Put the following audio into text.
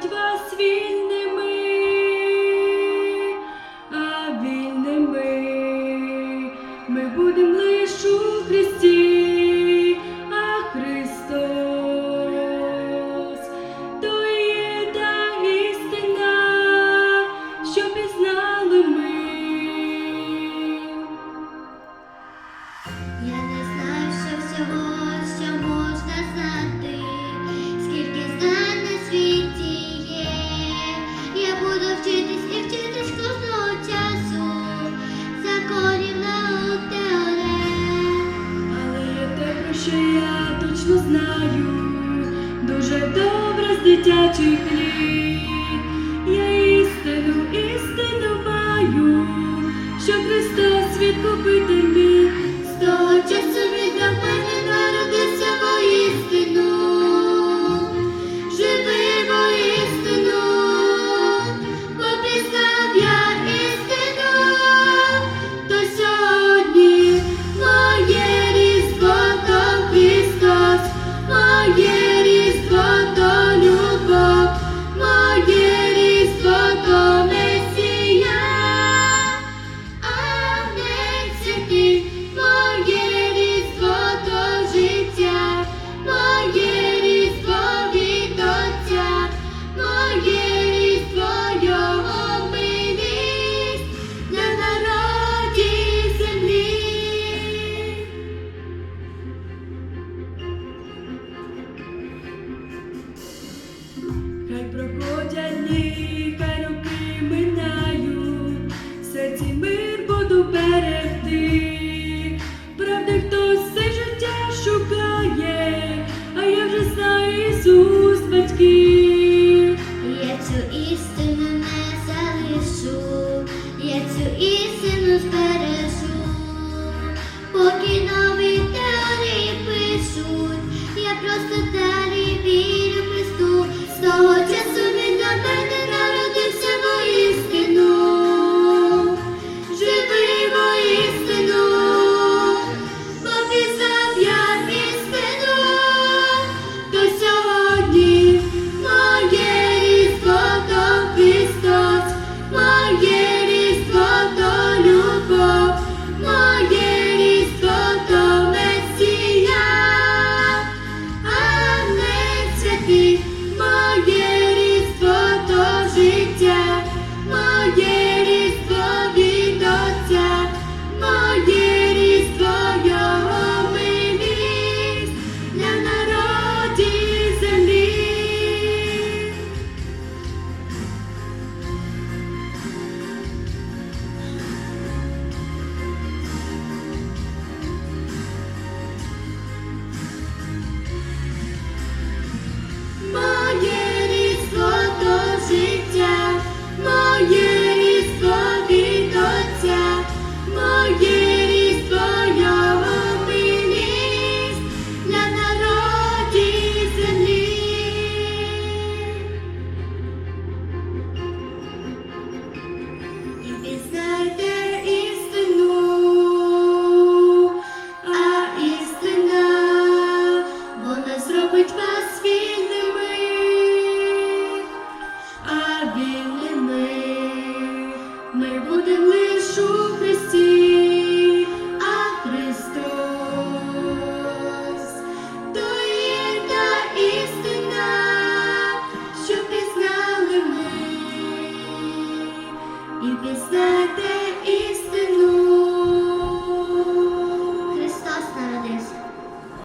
зробить вас вільними, а вільними ми будемо лише у Христі. що я точно знаю, дуже добре з дитячих літ я істину і. good You can say there is